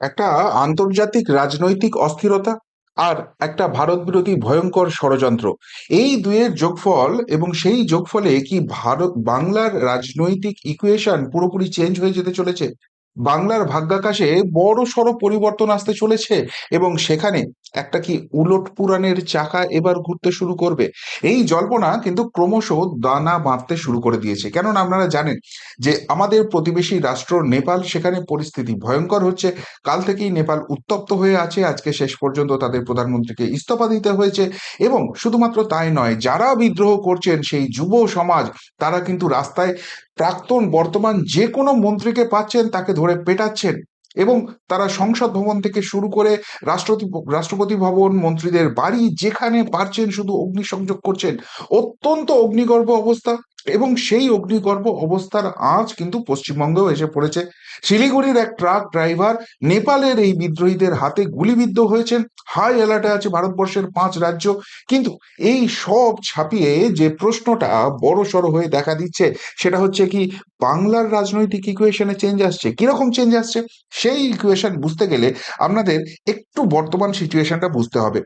একটা আন্তর্জাতিক রাজনৈতিক অস্থিরতা আর একটা ভারত বিরোধী ভয়ঙ্কর ষড়যন্ত্র। এই দুয়ের যোগফল এবং সেই যোগফলে কি ভারত বাংলার রাজনৈতিক ইকুয়েশন পুরোপুরি চেঞ্জ হয়ে যেতে চলেছে? বাংলার ভাগ্যাকাশে বড় সড় পরিবর্তন আসতে চলেছে এবং সেখানে একটা কি উলট পুরাণের চাকা এবার ঘুরতে শুরু করবে। এই জল্পনা কিন্তু ক্রমশ দানা বাঁধতে শুরু করে দিয়েছে। কেননা আপনারা জানেন যে আমাদের প্রতিবেশী রাষ্ট্র নেপাল, সেখানে পরিস্থিতি ভয়ঙ্কর হচ্ছে। কাল থেকেই নেপাল উত্তপ্ত হয়ে আছে। আজকে শেষ পর্যন্ত তাদের প্রধানমন্ত্রীকে ইস্তফা দিতে হয়েছে এবং শুধুমাত্র তাই নয়, যারা বিদ্রোহ করছেন সেই যুব সমাজ, তারা কিন্তু রাস্তায় প্রাক্তন বর্তমান যে কোনো মন্ত্রীকে পাচ্ছেন, তাকে ধরে পেটাচ্ছেন এবং তারা সংসদ ভবন থেকে শুরু করে রাষ্ট্রপতি রাষ্ট্রপতি ভবন, মন্ত্রীদের বাড়ি যেখানে পারছেন শুধু অগ্নিসংযোগ করছেন। অত্যন্ত অগ্নিগর্ভ অবস্থা। এবং সেই অগ্নিগর্ভ অবস্থার আঁচ কিন্তু পশ্চিমবঙ্গেও এসে পড়েছে। শিলিগুড়ির এক ট্রাক ড্রাইভার নেপালের এই বিদ্রোহীদের হাতে গুলিবিদ্ধ হয়েছেন। হাই অ্যালার্টে আছে ভারতবর্ষের পাঁচ রাজ্য। কিন্তু এই সব ছাপিয়ে যে প্রশ্নটা বড় সড়ো হয়ে দেখা দিচ্ছে, সেটা হচ্ছে কি, বাংলার রাজনৈতিক ইকুয়েশনে চেঞ্জ আসছে। কীরকম চেঞ্জ আসছে? সেই ইকুয়েশন বুঝতে গেলে আপনাদের একটু বর্তমান সিচুয়েশনটা বুঝতে হবে।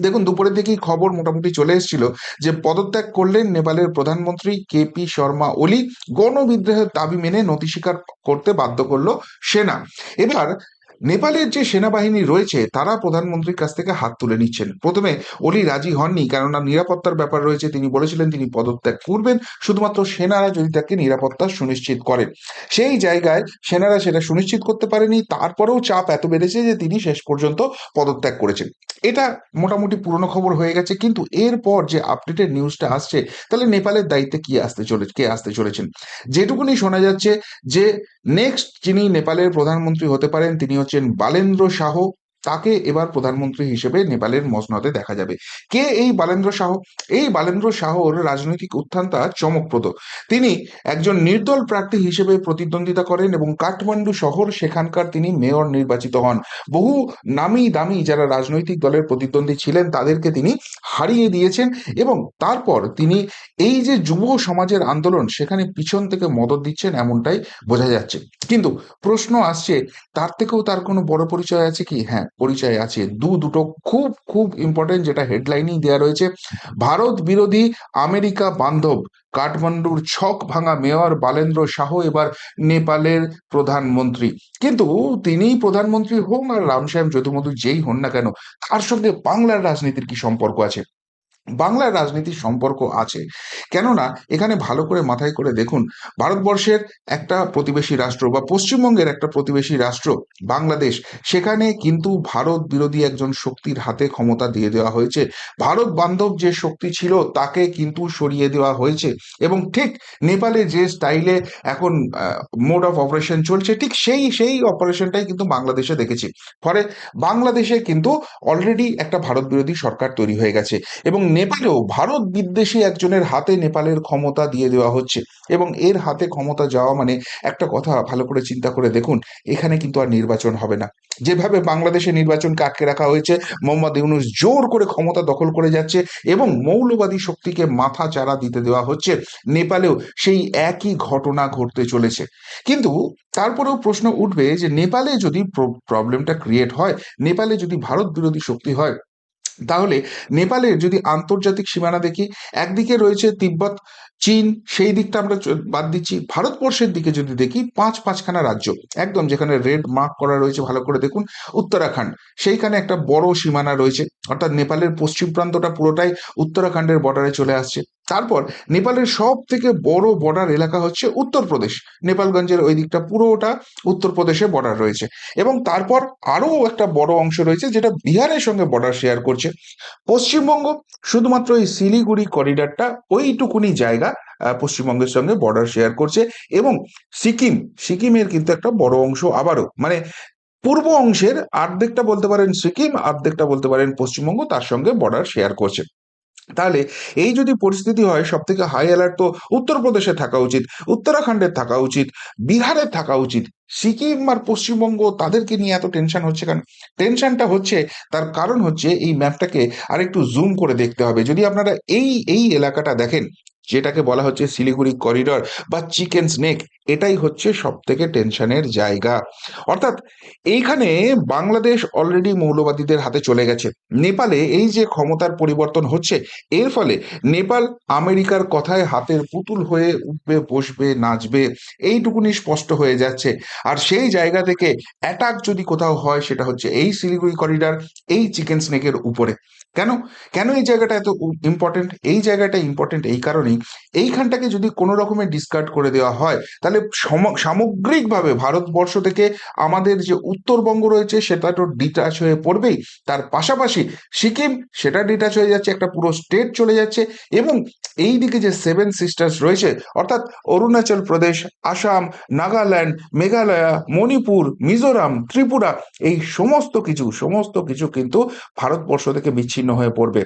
দেখুন, দুপুরের দিকেই খবর মোটামুটি চলে এসেছিল যে পদত্যাগ করলেন নেপালের প্রধানমন্ত্রী কে পি শর্মা ওলি। গণবিদ্রোহের দাবি মেনে নথি স্বীকার করতে বাধ্য করল সেনা। এবার নেপালের যে সেনাবাহিনী রয়েছে, তারা প্রধানমন্ত্রীর কাছ থেকে হাত তুলে নিচ্ছেন। প্রথমে অলি রাজি হননি, কেননা নিরাপত্তার ব্যাপার রয়েছে। তিনি বলেছিলেন তিনি পদত্যাগ করবেন, শুধুমাত্র সেনারা যদি তাকে নিরাপত্তা সুনিশ্চিত করেন সেই জায়গায় সেনারা সেটা সুনিশ্চিত করতে পারেনি, তারপরেও চাপ এত বেড়েছে যে তিনি শেষ পর্যন্ত পদত্যাগ করেছেন। এটা মোটামুটি পুরনো খবর হয়ে গেছে, কিন্তু এরপর যে আপডেটেড নিউজটা আসছে, তাহলে নেপালের দায়িত্বে কি আসতে চলে, কে আসতে চলেছেন? যেটুকুনি শোনা যাচ্ছে যে নেক্সট যিনি নেপালের প্রধানমন্ত্রী হতে পারেন, তিনি হচ্ছেন বালেন্দ্র শাহ। তাকে এবার প্রধানমন্ত্রী হিসেবে নেপালের মসনদে দেখা যাবে। কে এই বালেন্দ্র শাহ এই বালেন্দ্র শাহর রাজনৈতিক উত্থানটা চমকপ্রদ। তিনি একজন নির্দল প্রার্থী হিসেবে প্রতিদ্বন্দ্বিতা করেন এবং কাঠমান্ডু শহর সেখানকার তিনি মেয়র নির্বাচিত হন। বহু নামি দামি যারা রাজনৈতিক দলের প্রতিদ্বন্দ্বী ছিলেন, তাদেরকে তিনি হারিয়ে দিয়েছেন এবং তারপর তিনি এই যে যুব সমাজের আন্দোলন, সেখানে পিছন থেকে মদত দিচ্ছেন এমনটাই বোঝা যাচ্ছে। কিন্তু প্রশ্ন আসছে, তার থেকেও তার কোনো বড় পরিচয় আছে কি? হ্যাঁ পরিচয় আছে। দু দুটো খুব খুব ইম্পর্টেন্ট যেটা হেডলাইনেই দেওয়া রয়েছে। ভারত বিরোধী আমেরিকা বান্ধব কাঠমান্ডুর ছক ভাঙা মেয়র বালেন্দ্র শাহ এবার নেপালের প্রধানমন্ত্রী। কিন্তু তিনি প্রধানমন্ত্রী হোন আর রামশ্যাম যদুমধু যেই হন না কেন, তার সঙ্গে বাংলার রাজনীতির কি সম্পর্ক আছে? বাংলার রাজনীতির সম্পর্ক আছে। কেননা, এখানে ভালো করে মাথায় করে দেখুন, ভারতবর্ষের একটা প্রতিবেশী রাষ্ট্র বা পশ্চিমবঙ্গের একটা প্রতিবেশী রাষ্ট্র, বাংলাদেশ, সেখানে কিন্তু ভারত বিরোধী একজন শক্তির হাতে ক্ষমতা দিয়ে দেওয়া হয়েছে। ভারত বান্ধব যে শক্তি ছিল, তাকে কিন্তু সরিয়ে দেওয়া হয়েছে এবং ঠিক নেপালে যে স্টাইলে এখন মোড অফ অপারেশন চলছে, ঠিক সেই সেই অপারেশনটাই কিন্তু বাংলাদেশে দেখেছি। ফলে বাংলাদেশে কিন্তু অলরেডি একটা ভারত বিরোধী সরকার তৈরি হয়ে গেছে এবং নেপালেও ভারত বিদ্বেষী একজনের হাতে নেপালের ক্ষমতা দিয়ে দেওয়া হচ্ছে এবং এর হাতে ক্ষমতা যাওয়া মানে একটা কথা ভালো করে চিন্তা করে দেখুন, এখানে কিন্তু আর নির্বাচন হবে না। যেভাবে বাংলাদেশে নির্বাচনকে আটকে রাখা হয়েছে, মোহাম্মদ ইউনুস জোর করে ক্ষমতা দখল করে যাচ্ছে এবং মৌলবাদী শক্তিকে মাথা চারা দিতে দেওয়া হচ্ছে, নেপালেও সেই একই ঘটনা ঘটতে চলেছে। কিন্তু তারপরেও প্রশ্ন উঠবে যে নেপালে যদি প্রবলেমটা ক্রিয়েট হয়, নেপালে যদি ভারত বিরোধী শক্তি হয় তাহলে নেপালের যদি আন্তর্জাতিক সীমানা দেখি, একদিকে রয়েছে তিব্বত, চীন, সেই দিকটা আমরা বাদ দিচ্ছি। ভারতবর্ষের দিকে যদি দেখি, পাঁচ পাঁচখানা রাজ্য, একদম যেখানে রেড মার্ক করা রয়েছে, ভালো করে দেখুন। উত্তরাখণ্ড, সেইখানে একটা বড় সীমানা রয়েছে। অর্থাৎ নেপালের পশ্চিম প্রান্তটা পুরোটাই উত্তরাখণ্ডের বর্ডারে চলে আসছে। তারপর নেপালের সব থেকে বড় বর্ডার এলাকা হচ্ছে উত্তরপ্রদেশ। নেপালগঞ্জের ওই দিকটা পুরোটা উত্তরপ্রদেশে বর্ডার রয়েছে। এবং তারপর আরও একটা বড় অংশ রয়েছে যেটা বিহারের সঙ্গে বর্ডার শেয়ার করছে। পশ্চিমবঙ্গ শুধুমাত্র এই শিলিগুড়ি করিডরটা ওইটুকুনি জায়গা পশ্চিমবঙ্গের সঙ্গে বর্ডার শেয়ার করছে। এবং সিকিম, সিকিমের কিন্তু একটা বড় অংশ আবারও। মানে পূর্ব অংশের অর্ধেকটা বলতে পারেন সিকিম, অর্ধেকটা বলতে পারেন পশ্চিমবঙ্গ, তার সঙ্গে বর্ডার শেয়ার করছে। তাহলে এই যদি পরিস্থিতি হয় সব থেকে হাই অ্যালার্ট তো উত্তরপ্রদেশে থাকা উচিত উত্তরাখণ্ডের থাকা উচিত বিহারের থাকা উচিত, সিকিম আর পশ্চিমবঙ্গ তাদেরকে নিয়ে এত টেনশন হচ্ছে কেন? টেনশনটা হচ্ছে, তার কারণ হচ্ছে এই ম্যাপটাকে আর একটু জুম করে দেখতে হবে। যদি আপনারা এই এই এলাকাটা দেখেন যেটাকে বলা হচ্ছে শিলিগুড়ি করিডর বা চিকেন স্নেক এটাই হচ্ছে সব থেকে টেনশনের জায়গা। অর্থাৎ এইখানে বাংলাদেশ অলরেডি মৌলবাদীদের হাতে চলে গেছে। নেপালে এই যে ক্ষমতার পরিবর্তন হচ্ছে, এর ফলে নেপাল আমেরিকার কথায় হাতের পুতুল হয়ে উঠবে, বসবে, নাচবে, এইটুকুনি স্পষ্ট হয়ে যাচ্ছে। আর সেই জায়গা থেকে অ্যাটাক যদি কোথাও হয়, সেটা হচ্ছে এই শিলিগুড়ি করিডর এই চিকেন স্নেকের উপরে। কেন? কেন এই জায়গাটা এত ইম্পর্টেন্ট এই জায়গাটা ইম্পর্টেন্ট এই কারণেই। এইখানটাকে যদি কোনো রকমের ডিসকার্ড করে দেওয়া হয়, তাহলে সম- সামগ্রিকভাবে ভারতবর্ষ থেকে আমাদের যে উত্তরবঙ্গ রয়েছে, সেটা তো ডিটাচ হয়ে পড়বেই। তার পাশাপাশি সিকিম, সেটা ডিটাচ হয়ে যাচ্ছে, একটা পুরো স্টেট চলে যাচ্ছে এবং এই দিকে যে সেভেন সিস্টার্স রয়েছে, অর্থাৎ অরুণাচল প্রদেশ, আসাম, নাগাল্যান্ড, মেঘালয়া, মণিপুর, মিজোরাম, ত্রিপুরা, এই সমস্ত কিছু সমস্ত কিছু কিন্তু ভারতবর্ষ থেকে বিচ্ছিন্ন হয়ে পড়বে।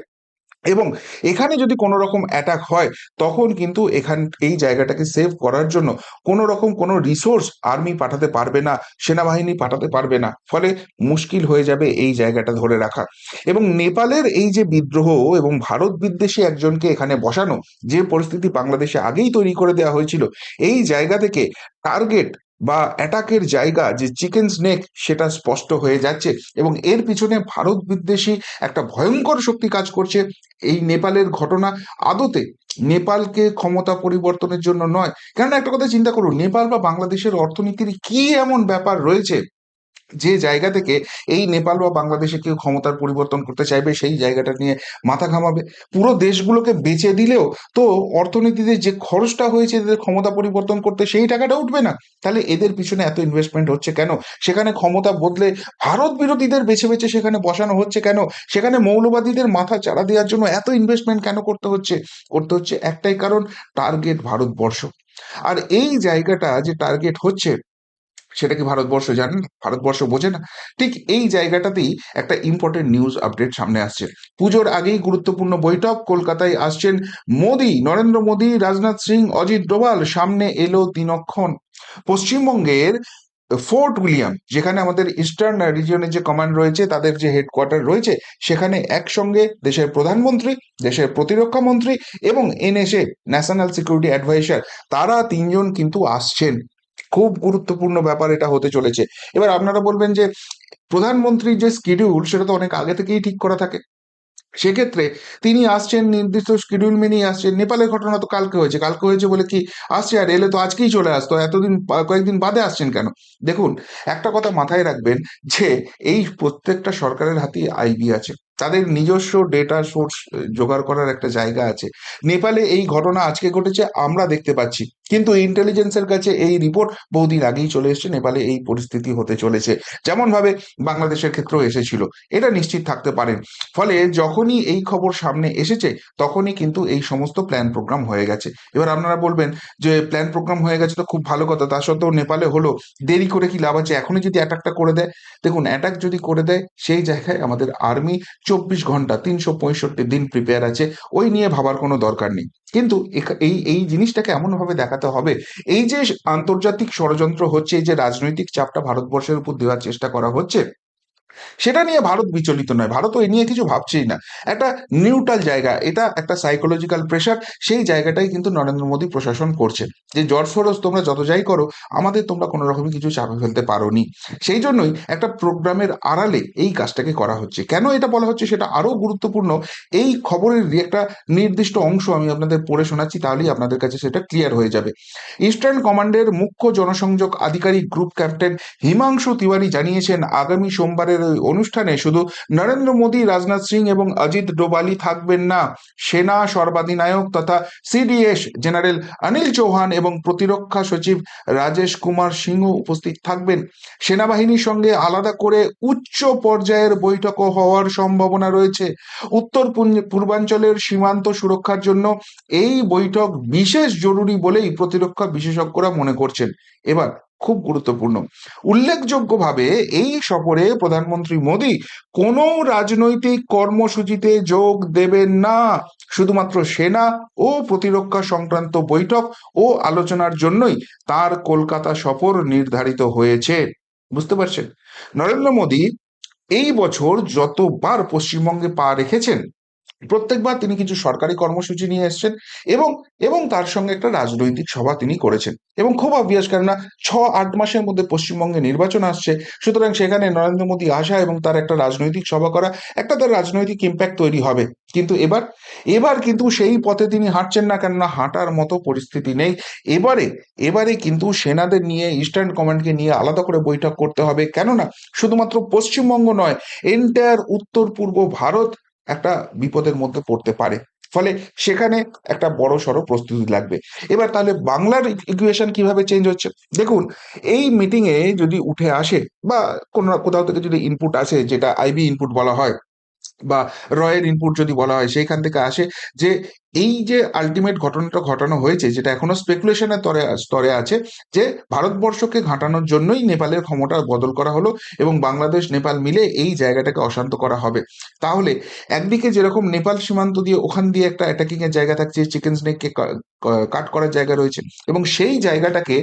এবং এখানে যদি কোনো রকম অ্যাটাক হয়, তখন কিন্তু এখান, এই জায়গাটাকে সেভ করার জন্য কোনো রকম কোনো রিসোর্স আর্মি পাঠাতে পারবে না, সেনাবাহিনী পাঠাতে পারবে না। ফলে মুশকিল হয়ে যাবে এই জায়গাটা ধরে রাখা। এবং নেপালের এই যে বিদ্রোহ এবং ভারত বিদ্বেষী একজনকে এখানে বসানো, যে পরিস্থিতি বাংলাদেশে আগেই তৈরি করে দেওয়া হয়েছিল, এই জায়গা থেকে টার্গেট বা অ্যাটাকের জায়গা যে চিকেন স্নেক সেটা স্পষ্ট হয়ে যাচ্ছে এবং এর পিছনে ভারত বিদ্বেষী একটা ভয়ঙ্কর শক্তি কাজ করছে। এই নেপালের ঘটনা আদতে নেপালকে ক্ষমতা পরিবর্তনের জন্য নয়। কেননা একটা কথা চিন্তা করুন, নেপাল বা বাংলাদেশের অর্থনীতির কি এমন ব্যাপার রয়েছে যে জায়গা থেকে এই নেপাল বা বাংলাদেশে কেউ ক্ষমতার পরিবর্তন করতে চাইবে, সেই জায়গাটা নিয়ে মাথা ঘামাবে। পুরো দেশগুলোকে বেচে দিলেও তো অর্থনীতিতে যে খরচটা হয়েছে, এদের ক্ষমতা পরিবর্তন করতে সেই টাকাটা উঠবে না। তাহলে এদের পিছনে এত ইনভেস্টমেন্ট হচ্ছে কেন? সেখানে ক্ষমতা বদলে ভারত বিরোধীদের বেছে বেছে সেখানে বসানো হচ্ছে কেন? সেখানে মৌলবাদীদের মাথা চাড়া দেওয়ার জন্য এত ইনভেস্টমেন্ট কেন করতে হচ্ছে? করতে হচ্ছে একটাই কারণ টার্গেট ভারতবর্ষ। আর এই জায়গাটা যে টার্গেট হচ্ছে সেটা কি ভারতবর্ষ জানেন ভারতবর্ষ বোঝে না? ঠিক এই জায়গাটাতেই একটা ইম্পর্টেন্ট নিউজ আপডেট সামনে আসছে। পুজোর আগেই গুরুত্বপূর্ণ বৈঠক, কলকাতায় আসছেন মোদি, নরেন্দ্র মোদি, রাজনাথ সিং, অজিত ডোভাল, সামনে এলো দিনক্ষণ পশ্চিমবঙ্গের ফোর্ট উইলিয়াম, যেখানে আমাদের ইস্টার্ন রিজিয়নের যে কমান্ড রয়েছে, তাদের যে হেডকোয়ার্টার রয়েছে, সেখানে একসঙ্গে দেশের প্রধানমন্ত্রী, দেশের প্রতিরক্ষা মন্ত্রী এবং এনএসএ ন্যাশনাল সিকিউরিটি অ্যাডভাইসার তারা তিনজন কিন্তু আসছেন। খুব গুরুত্বপূর্ণ ব্যাপার এটা হতে চলেছে। এবার আপনারা বলবেন যে, প্রধানমন্ত্রীর যে স্কিডিউল সেটা তো অনেক আগে থেকেই ঠিক করা থাকে। সেক্ষেত্রে তিনি আসছেন, নির্দিষ্ট শিডিউল মেনেই আসছেন। নেপালের ঘটনা তো কালকে হয়েছে। কালকে হয়েছে বলে কি, আসছে আর এলে তো আজকেই চলে আসতো। এতদিন কয়েকদিন বাদে আসছেন কেন? দেখুন, একটা কথা মাথায় রাখবেন যে, এই প্রত্যেকটা সরকারের হাতেই আইবি আছে। তাদের নিজস্ব ডেটা সোর্স জোগাড় করার একটা জায়গা আছে। নেপালে এই ঘটনা আজকে ঘটেছে, আমরা দেখতে পাচ্ছি। কিন্তু ইন্টেলিজেন্সের কাছে এই রিপোর্ট বহুদিন আগেই চলে এসেছে, নেপালে এই পরিস্থিতি হতে চলেছে। যেমন ভাবে বাংলাদেশের ক্ষেত্রেও এসেছিল, এটা নিশ্চিত থাকতে পারেন। ফলে যখনই এই খবর সামনে এসেছে, তখনই কিন্তু এই সমস্ত প্ল্যান প্রোগ্রাম হয়ে গেছে। এবার আপনারা বলবেন যে প্ল্যান প্রোগ্রাম হয়ে গেছে তো খুব ভালো কথা, তা সত্ত্বেও নেপালে হলো, দেরি করে কি লাভ আছে? এখনই যদি অ্যাটাকটা করে দেয়, দেখুন অ্যাটাক যদি করে দেয়, সেই জায়গায় আমাদের আর্মি চব্বিশ ঘণ্টা, তিনশো পঁয়ষট্টি দিন প্রিপেয়ার আছে, ওই নিয়ে ভাবার কোনো দরকার নেই। কিন্তু এই এই জিনিসটাকে এমনভাবে দেখাতে হবে, এই যে আন্তর্জাতিক ষড়যন্ত্র হচ্ছে, এই যে রাজনৈতিক চাপটা ভারতবর্ষের উপর দেওয়ার চেষ্টা করা হচ্ছে সেটা নিয়ে ভারত বিচলিত নয়। ভারত এ নিয়ে কিছু ভাবছেই না। একটা নিউট্রাল জায়গা, এটা একটা সাইকোলজিক্যাল প্রেশার সেই জায়গাটাই কিন্তু নরেন্দ্র মোদী প্রশাসন করছে যে জর্জ তোমরা যত যাই করো, আমাদের তোমরা কোনো রকমই কিছু চাপে ফেলতে পারোনি। সেই জন্যই একটা প্রোগ্রামের আড়ালে এই কাজটাকে করা হচ্ছে। কেন এটা বলা হচ্ছে সেটা আরও গুরুত্বপূর্ণ? এই খবরের একটা নির্দিষ্ট অংশ আমি আপনাদের পড়ে শোনাচ্ছি, তাহলেই আপনাদের কাছে সেটা ক্লিয়ার হয়ে যাবে। ইস্টার্ন কমান্ডের মুখ্য জনসংযোগ আধিকারিক গ্রুপ ক্যাপ্টেন হিমাংশু তিওয়ারি জানিয়েছেন, আগামী সোমবারের অনুষ্ঠানে শুধু নরেন্দ্র মোদী, রাজনাথ সিং এবং অজিত ডোবালি থাকবেন না। সেনা সর্বাধিনায়ক তথা সিডিএস জেনারেল অনিল চৌহান এবং প্রতিরক্ষা সচিব রাজেশ কুমার সিংহ উপস্থিত থাকবেন। সেনাবাহিনীর সঙ্গে আলাদা করে উচ্চ পর্যায়ের বৈঠকও হওয়ার সম্ভাবনা রয়েছে। উত্তর পূর্বাঞ্চলের সীমান্ত সুরক্ষার জন্য এই বৈঠক বিশেষ জরুরি বলেই প্রতিরক্ষা বিশেষজ্ঞরা মনে করছেন। এবার খুব গুরুত্বপূর্ণ। উল্লেখযোগ্যভাবে এই সফরে প্রধানমন্ত্রী মোদী কোনো রাজনৈতিক কর্মসূচিতে যোগ দেবেন না। শুধুমাত্র সেনা ও প্রতিরক্ষা সংক্রান্ত বৈঠক ও আলোচনার জন্যই তার কলকাতা সফর নির্ধারিত হয়েছে। বুঝতে পারছেন? নরেন্দ্র মোদী এই বছর যতবার পশ্চিমবঙ্গে পা রেখেছেন প্রত্যেকবার তিনি কিছু সরকারি কর্মসূচি নিয়ে এসছেন এবং এবং তার সঙ্গে একটা রাজনৈতিক সভা তিনি করেছেন। এবং খুব অবভিয়াস কেননা ছ, আট মাসের মধ্যে পশ্চিমবঙ্গে নির্বাচন আসছে। সুতরাং সেখানে নরেন্দ্র মোদী আসা এবং তার একটা রাজনৈতিক সভা করা, একটা তার রাজনৈতিক ইম্প্যাক্ট তৈরি হবে। কিন্তু এবার এবার কিন্তু সেই পথে তিনি হাঁটছেন না কেননা হাঁটার মতো পরিস্থিতি নেই। এবারে এবারে কিন্তু সেনাদের নিয়ে ইস্টার্ন কমান্ডকে নিয়ে আলাদা করে বৈঠক করতে হবে। কেননা, শুধুমাত্র পশ্চিমবঙ্গ নয় এন্টায়ার উত্তর পূর্ব ভারত একটা বিপদের মধ্যে পড়তে পারে। ফলে সেখানে একটা বড় সড়ো প্রস্তুতি লাগবে। এবার তাহলে বাংলার ইকুয়েশন কীভাবে চেঞ্জ হচ্ছে? দেখুন, এই মিটিংয়ে যদি উঠে আসে বা কোনো কোথাও থেকে যদি ইনপুট আসে, যেটা আইবি ইনপুট বলা হয়, বা রয়ের ইনপুট যদি বলা হয়, সেইখান থেকে আসে যে এই যে আলটিমেট ঘটনাটা ঘটানো হয়েছে, যেটা এখনও স্পেকুলেশনের তরে, স্তরে আছে, যে ভারতবর্ষকে ঘাটানোর জন্যই নেপালের ক্ষমতা বদল করা হলো এবং বাংলাদেশ, নেপাল মিলে এই জায়গাটাকে অশান্ত করা হবে। তাহলে একদিকে যেরকম নেপাল সীমান্ত দিয়ে ওখান দিয়ে একটা অ্যাটাকিং এর জায়গা থাকছে চিকেন স্নেককে কাট করার জায়গা রয়েছে এবং সেই জায়গাটাকে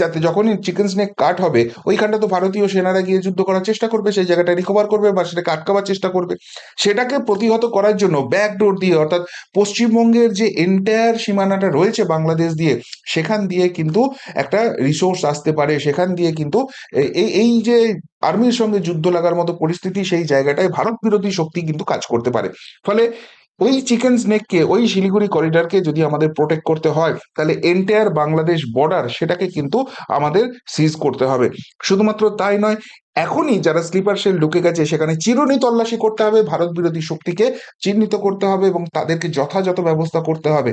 যাতে যখনই চিকেন স্নেক কাট হবে, ওইখানটা তো ভারতীয় সেনারা গিয়ে যুদ্ধ করার চেষ্টা করবে, সেই জায়গাটা রিকভার করবে বা সেটাকে আটকাবার চেষ্টা করবে। সেটাকে প্রতিহত করার জন্য ব্যাকডোর দিয়ে, অর্থাৎ পশ্চিমবঙ্গের যে এন্টায়ার সীমানাটা রয়েছে বাংলাদেশ দিয়ে, সেখান দিয়ে কিন্তু একটা রিসোর্স আসতে পারে, সেখান দিয়ে কিন্তু এই যে আর্মির সঙ্গে যুদ্ধ লাগার মতো পরিস্থিতি, সেই জায়গাটায় ভারত বিরোধী শক্তি কিন্তু কাজ করতে পারে। ফলে ওই চিকেন স্নেককে ওই শিলিগুড়ি করিডরকে যদি আমাদের প্রোটেক্ট করতে হয়, তাহলে এন্টায়ার বাংলাদেশ বর্ডার সেটাকে কিন্তু আমাদের সিজ করতে হবে। শুধুমাত্র তাই নয়, এখনই যারা স্লিপার সেল ঢুকে গেছে, সেখানে চিরুনি তল্লাশি করতে হবে, ভারত বিরোধী শক্তিকে চিহ্নিত করতে হবে এবং তাদেরকে যথাযথ ব্যবস্থা করতে হবে।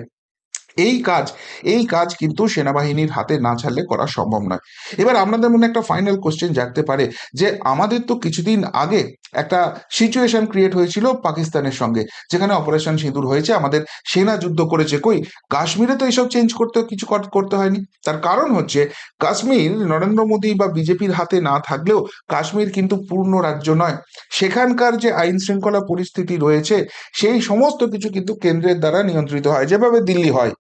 এই কাজ এই কাজ কিন্তু সেনাবাহিনীর হাতে না ছাড়লে করা সম্ভব নয়। এবার আপনাদের মনে একটা ফাইনাল কোশ্চেন জাগতে পারে যে আমাদের তো কিছুদিন আগে একটা সিচুয়েশন ক্রিয়েট হয়েছিল পাকিস্তানের সঙ্গে, যেখানে অপারেশন সিঁদুর হয়েছে, আমাদের সেনা যুদ্ধ করেছে। কই, কাশ্মীরে তো এইসব চেঞ্জ করতে কিছু করতে হয়নি। তার কারণ হচ্ছে কাশ্মীর নরেন্দ্র মোদী বা বিজেপির হাতে না থাকলেও কাশ্মীর কিন্তু পূর্ণ রাজ্য নয়। সেখানকার যে আইন শৃঙ্খলা পরিস্থিতি রয়েছে, সেই সমস্ত কিছু কিন্তু কেন্দ্রের দ্বারা নিয়ন্ত্রিত হয়। যেভাবে দিল্লি হয়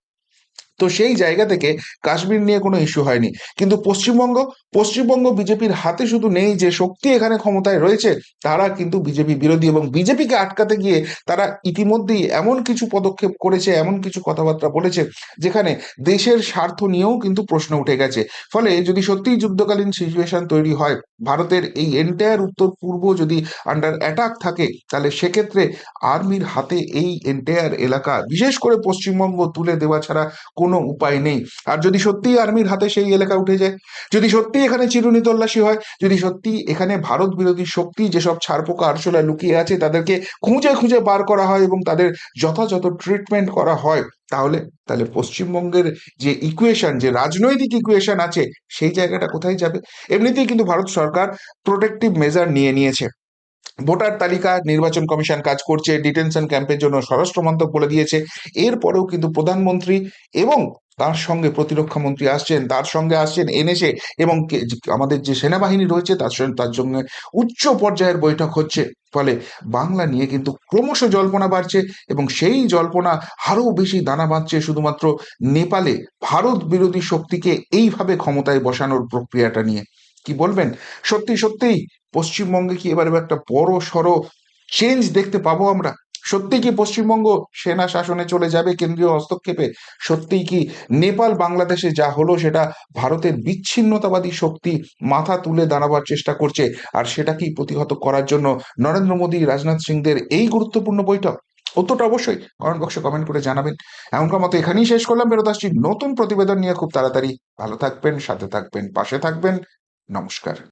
তো সেই জায়গা থেকে কাশ্মীর নিয়ে কোনো ইস্যু হয়নি। কিন্তু পশ্চিমবঙ্গ পশ্চিমবঙ্গ বিজেপির হাতে শুধু নেই যে শক্তি এখানে ক্ষমতায় রয়েছে, তারা কিন্তু বিজেপি বিরোধী এবং বিজেপিকে আটকাতে গিয়ে তারা ইতিমধ্যেই এমন কিছু পদক্ষেপ করেছে, এমন কিছু কথাবার্তা বলেছে, যেখানে দেশের স্বার্থ নিয়েও কিন্তু প্রশ্ন উঠে গেছে। ফলে যদি সত্যিই যুদ্ধকালীন সিচুয়েশন তৈরি হয়, ভারতের এই এন্টায়ার উত্তর পূর্ব যদি আন্ডার অ্যাটাক থাকে, তাহলে সেক্ষেত্রে আর্মির হাতে এই এন্টায়ার এলাকা, বিশেষ করে পশ্চিমবঙ্গ তুলে দেওয়া ছাড়া কোনো উপায় নেই। আর যদি সত্যি আর্মির হাতে সেই এলাকা উঠে যায়, যদি সত্যি এখানে চিরুনি তল্লাশি হয়, যদি সত্যি এখানে ভারত বিরোধী শক্তি যেসব ছারপোকা আরশোলা লুকিয়ে আছে, তাদেরকে খুঁজে খুঁজে বার করা হয় এবং তাদের যথাযথ ট্রিটমেন্ট করা হয়, তাহলে তাহলে পশ্চিমবঙ্গের যে ইকুয়েশন যে রাজনৈতিক ইকুয়েশন আছে, সেই জায়গাটা কোথায় যাবে? এমনিতেই কিন্তু ভারত সরকার প্রোটেক্টিভ মেজার নিয়ে নিয়েছে। ভোটার তালিকা, নির্বাচন কমিশন কাজ করছে ডিটেনশন ক্যাম্পের জন্য স্বরাষ্ট্র মন্ত্রক বলে দিয়েছে। এরপরেও কিন্তু প্রধানমন্ত্রী এবং তার সঙ্গে প্রতিরক্ষা মন্ত্রী আসছেন, তার সঙ্গে আসছেন এনেছে এবং আমাদের যে সেনাবাহিনী রয়েছে, তার সঙ্গে তার সঙ্গে উচ্চ পর্যায়ের বৈঠক হচ্ছে। ফলে বাংলা নিয়ে কিন্তু ক্রমশ জল্পনা বাড়ছে এবং সেই জল্পনা আরও বেশি দানা বাঁধছে শুধুমাত্র নেপালে ভারত বিরোধী শক্তিকে এইভাবে ক্ষমতায় বসানোর প্রক্রিয়াটা নিয়ে। কি বলবেন? সত্যি, সত্যিই পশ্চিমবঙ্গে কি এবার একটা বড় সড়ো চেঞ্জ দেখতে পাবো আমরা? সত্যি কি পশ্চিমবঙ্গ সেনা শাসনে চলে যাবে কেন্দ্রীয় হস্তক্ষেপে? সত্যি কি নেপাল বাংলাদেশে যা হলো সেটা ভারতের বিচ্ছিন্নতাবাদী শক্তি মাথা তুলে দাঁড়াবার চেষ্টা করছে? আর সেটা কি প্রতিহত করার জন্য নরেন্দ্র মোদী, রাজনাথ সিংদের এই গুরুত্বপূর্ণ বৈঠক? উত্তরটা অবশ্যই কমেন্ট বক্সে কমেন্ট করে জানাবেন। এমনকার মতো এখানেই শেষ করলাম। ফেরত আসছি নতুন প্রতিবেদন নিয়ে। খুব তাড়াতাড়ি। ভালো থাকবেন, সাথে থাকবেন, পাশে থাকবেন। নমস্কার।